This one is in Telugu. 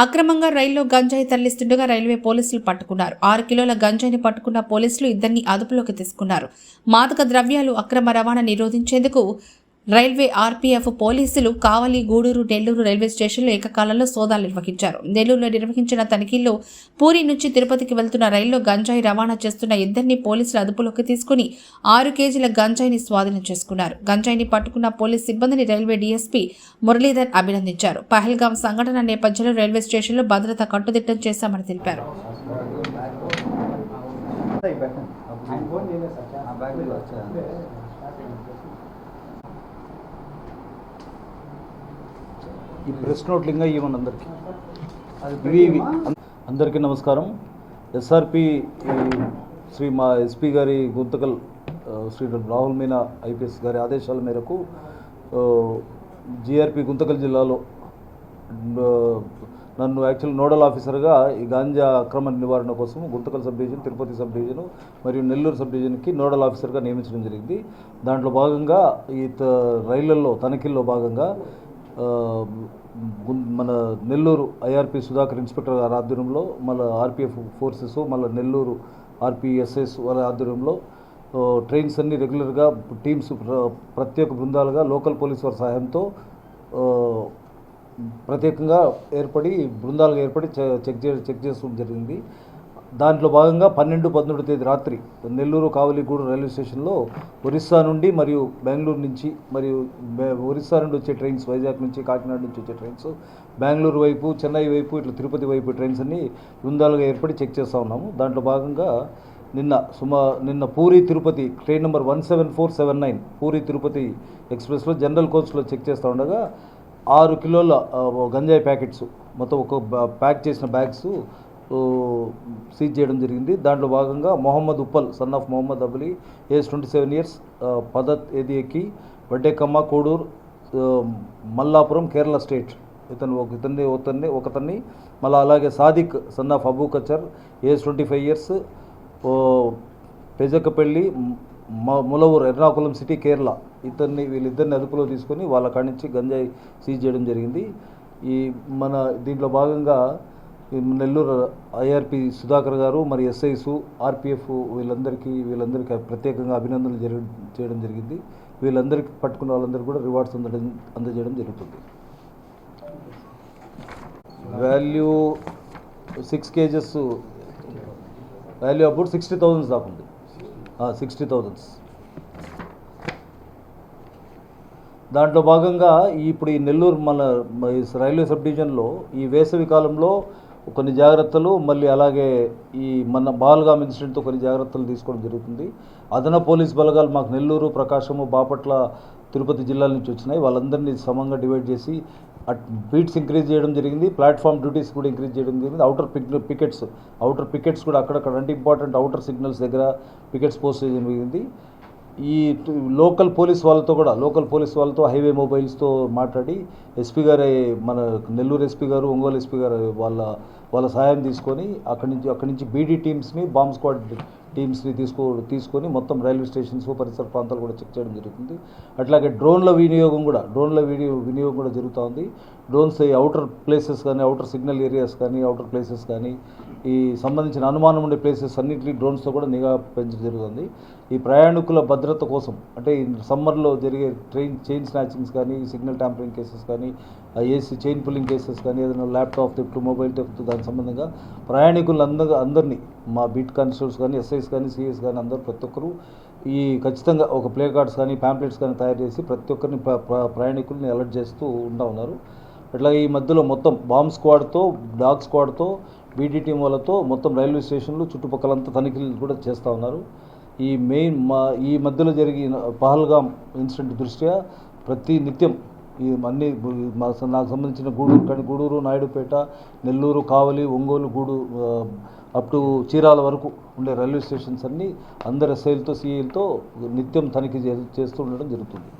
అక్రమంగా రైల్లో గంజాయి తరలిస్తుండగా రైల్వే పోలీసులు పట్టుకున్నారు. ఆరు కిలోల గంజాయిని పట్టుకున్న పోలీసులు ఇద్దరిని అదుపులోకి తీసుకున్నారు. మాదక ద్రవ్యాలు అక్రమ రవాణా నిరోధించేందుకు రైల్వే ఆర్పీఎఫ్ పోలీసులు కావలి గూడూరు నెల్లూరు రైల్వే స్టేషన్లో ఏకకాలంలో సోదాలు నిర్వహించారు నెల్లూరులో నిర్వహించిన తనిఖీల్లో పూరి నుంచి తిరుపతికి వెళ్తున్న రైల్లో గంజాయి రవాణా చేస్తున్న ఇద్దరిని పోలీసులు అదుపులోకి తీసుకుని ఆరు కేజీల గంజాయిని స్వాధీనం చేసుకున్నారు గంజాయిని పట్టుకున్న పోలీస్ సిబ్బందిని రైల్వే డీఎస్పీ మురళీధర్ అభినందించారు పహల్గాం సంఘటన నేపథ్యంలో రైల్వే స్టేషన్లో భద్రత కట్టుదిట్టం చేశామని తెలిపారు ఈ ప్రెస్ నోట్ లింగ ఇవ్వండి అందరికీ. ఇవి ఇవి. అందరికీ నమస్కారం. ఎస్ఆర్పి శ్రీ మా ఎస్పీ గారి గుంతకల్ శ్రీ రాహుల్ మీనా ఐపీఎస్ గారి ఆదేశాల మేరకు జిఆర్పి గుంతకల్ జిల్లాలో నన్ను యాక్చువల్ నోడల్ ఆఫీసర్గా ఈ గాంజా అక్రమ నివారణ కోసం Guntakal sub division Tirupati sub division మరియు నెల్లూరు సబ్ డివిజన్కి నోడల్ ఆఫీసర్గా నియమించడం జరిగింది. దాంట్లో భాగంగా ఈ త- రైళ్ళలో తనిఖీల్లో భాగంగా మన నెల్లూరు ఐఆర్పి సుధాకర్ ఇన్స్పెక్టర్ గారి ఆధ్వర్యంలో మళ్ళీ ఆర్పిఎఫ్ ఫోర్సెస్ మళ్ళీ నెల్లూరు ఆర్పిఎస్ఎస్ వాళ్ళ ఆధ్వర్యంలో ట్రైన్స్ అన్ని రెగ్యులర్గా టీమ్స్ ప్రత్యేక బృందాలుగా లోకల్ పోలీస్ వారి సహాయంతో ప్రత్యేకంగా ఏర్పడి బృందాలుగా ఏర్పడి చెక్ చే చెక్ చేస్తూ జరిగింది. దాంట్లో భాగంగా పన్నెండు పదమూడు తేదీ రాత్రి నెల్లూరు కావలిగూడు రైల్వే స్టేషన్లో ఒరిస్సా నుండి మరియు బెంగళూరు నుంచి మరియు ఒరిస్సా నుండి వచ్చే ట్రైన్స్ వైజాగ్ నుంచి కాకినాడ నుంచి వచ్చే ట్రైన్స్ బెంగళూరు వైపు చెన్నై వైపు ఇట్లా తిరుపతి వైపు ట్రైన్స్ అన్ని బృందాలుగా ఏర్పడి చెక్ చేస్తూ ఉన్నాము. దాంట్లో భాగంగా నిన్న సుమా నిన్న Puri Tirupati train number one seven four seven nine Puri Tirupati ఎక్స్ప్రెస్లో జనరల్ కోచ్లో చెక్ చేస్తూ ఉండగా ఆరు కిలోల గంజాయి ప్యాకెట్స్ మొత్తం ఒక ప్యాక్ చేసిన బ్యాగ్స్ సీజ్ చేయడం జరిగింది. దాంట్లో భాగంగా Mohammad Uppal son of Mohammad Abali age twenty seven years పదత్ ఏది ఎక్కి వడ్డేకమ్మ కోడూరు మల్లాపురం కేరళ స్టేట్. ఇతను ఒక ఇతన్ని ఒకతన్ని ఒకతన్ని మళ్ళీ అలాగే Sadiq son of Abu Kachar age twenty five years Pezhakkappilly మ- ములవూరు ఎర్నాకుళం సిటీ కేరళ. ఇతన్ని వీళ్ళిద్దరిని అదుపులో తీసుకొని వాళ్ళ కాడి నుంచి గంజాయి సీజ్ చేయడం జరిగింది. ఈ మన దీంట్లో భాగంగా నెల్లూరు ఐఆర్పి సుధాకర్ గారు మరి ఎస్ఐసు ఆర్పిఎఫ్ వీళ్ళందరికీ వీళ్ళందరికీ ప్రత్యేకంగా అభినందనలు జరి చేయడం జరిగింది. వీళ్ళందరికీ పట్టుకున్న వాళ్ళందరికీ కూడా రివార్డ్స్ అందడం అందజేయడం జరుగుతుంది. Value six KGs value about sixty thousands దాకా ఉంది. సిక్స్టీ థౌజండ్స్ దాంట్లో భాగంగా ఇప్పుడు ఈ నెల్లూరు మన రైల్వే సబ్ డివిజన్లో ఈ వేసవి కాలంలో కొన్ని జాగ్రత్తలు మళ్ళీ అలాగే ఈ మన బాల్గామ్ ఇన్సిడెంట్తో కొన్ని జాగ్రత్తలు తీసుకోవడం జరుగుతుంది. అదన పోలీస్ బలగాలు మాకు నెల్లూరు ప్రకాశము బాపట్ల తిరుపతి జిల్లాల నుంచి వచ్చినాయి. వాళ్ళందరినీ సమంగా డివైడ్ చేసి అట్ బీట్స్ ఇంక్రీజ్ చేయడం జరిగింది. ప్లాట్ఫామ్ డ్యూటీస్ కూడా ఇంక్రీజ్ చేయడం జరిగింది. Outer pick pickets outer pickets కూడా అక్కడక్కడ అంటే ఇంపార్టెంట్ అవుటర్ సిగ్నల్స్ దగ్గర పికెట్స్ పోస్ట్ చేయడం జరిగింది. ఈ లోకల్ పోలీస్ వాళ్ళతో కూడా లోకల్ పోలీస్ వాళ్ళతో హైవే మొబైల్స్తో మాట్లాడి ఎస్పీ గారి మన నెల్లూరు ఎస్పీ గారు ఒంగోలు ఎస్పీ గారు వాళ్ళ వాళ్ళ సహాయం తీసుకొని అక్కడి నుంచి అక్కడి నుంచి బీడీ టీమ్స్ని బాంబ్ స్క్వాడ్ టీమ్స్ని తీసుకో తీసుకొని మొత్తం రైల్వే స్టేషన్స్ పరిసర ప్రాంతాలు కూడా చెక్ చేయడం జరుగుతుంది. అట్లాగే డ్రోన్ల వినియోగం కూడా డ్రోన్ల వినియో వినియోగం కూడా జరుగుతూ ఉంది డ్రోన్స్ ఈ అవుటర్ ప్లేసెస్ కానీ అవుటర్ సిగ్నల్ ఏరియాస్ కానీ అవుటర్ ప్లేసెస్ కానీ ఈ సంబంధించిన అనుమానం ఉండే ప్లేసెస్ అన్నింటినీ డ్రోన్స్తో కూడా నిఘా పెంచడం జరుగుతుంది. ఈ ప్రయాణికుల భద్రత కోసం అంటే సమ్మర్లో జరిగే ట్రైన్ చైన్ స్నాచింగ్స్ కానీ సిగ్నల్ ట్యాంపరింగ్ కేసెస్ కానీ ఏసీ చైన్ పుల్లింగ్ కేసెస్ కానీ ఏదైనా ల్యాప్టాప్ థెఫ్ట్ మొబైల్ థెఫ్ట్ దాని సంబంధంగా ప్రయాణికులు అందరూ అందరినీ మా బీట్ కానిస్టేబుల్స్ కానీ ఎస్ఐస్ కానీ సిఎస్ కానీ అందరూ ప్రతి ఒక్కరు ఈ ఖచ్చితంగా ఒక ప్లే కార్డ్స్ కానీ ప్యాంప్లెట్స్ కానీ తయారు చేసి ప్రతి ఒక్కరిని ప్రయాణికుల్ని అలర్ట్ చేస్తూ ఉంటా ఉన్నారు. అట్లా ఈ మధ్యలో మొత్తం బాంబ్ స్క్వాడ్తో డాగ్ స్క్వాడ్తో బీడీ టీం వాళ్ళతో మొత్తం రైల్వే స్టేషన్లు చుట్టుపక్కలంతా తనిఖీలు కూడా చేస్తూ ఉన్నారు. ఈ మెయిన్ మా ఈ మధ్యలో జరిగిన పహల్గామ్ ఇన్సిడెంట్ దృష్ట్యా ప్రతి నిత్యం ఈ అన్ని మా నాకు సంబంధించిన గూడూరు కానీ గూడూరు నాయుడుపేట నెల్లూరు కావలి ఒంగోలు గూడు అప్ టు చీరాల వరకు ఉండే రైల్వే స్టేషన్స్ అన్నీ అందరి ఎస్ఐలతో సిఐలతో నిత్యం తనిఖీ చే- చేస్తూ ఉండడం జరుగుతుంది.